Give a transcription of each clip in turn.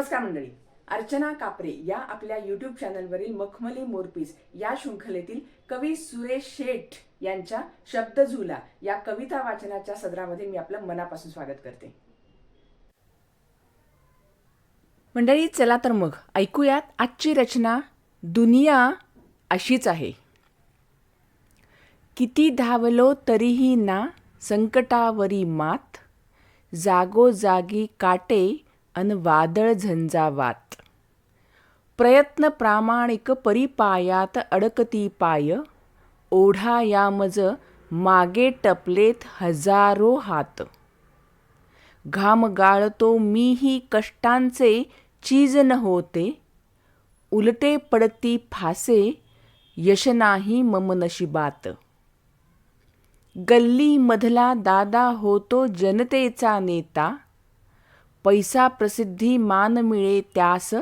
नमस्कार मंडळी. अर्चना कापरे या आपल्या युट्यूब चॅनलवरील मखमली मोरपीस या शृंखलेतील कवी सुरेश शेठ यांच्या शब्दझुला या कविता वाचनाच्या सदरामध्ये मी आपलं मनापासून स्वागत करते. मंडळी चला तर मग ऐकूयात आजची रचना दुनिया अशीच आहे. किती धावलो तरीही ना संकटावरी मात जागोजागी काटे अन वादळ झंझावात. प्रयत्न प्रामाणिक परिपायात अडकती पाय ओढा यामज मागे टपलेत हजारो हात. घाम गाळतो मीही कष्टांचे चीज न होते उलटे पडती फासे यश नाही मम नशिबात. गल्ली मधला दादा होतो जनतेचा नेता पैसा प्रसिद्धी मान मिळे त्यास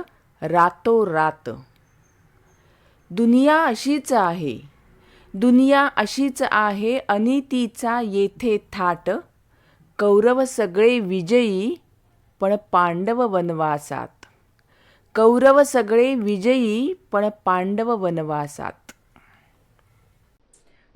रातोरात. दुनिया अशीच आहे. दुनिया अशीच आहे अनितीचा येथे थाट. कौरव सगळे विजयी पण पांडव वनवासात. कौरव सगळे विजयी पण पांडव वनवासात.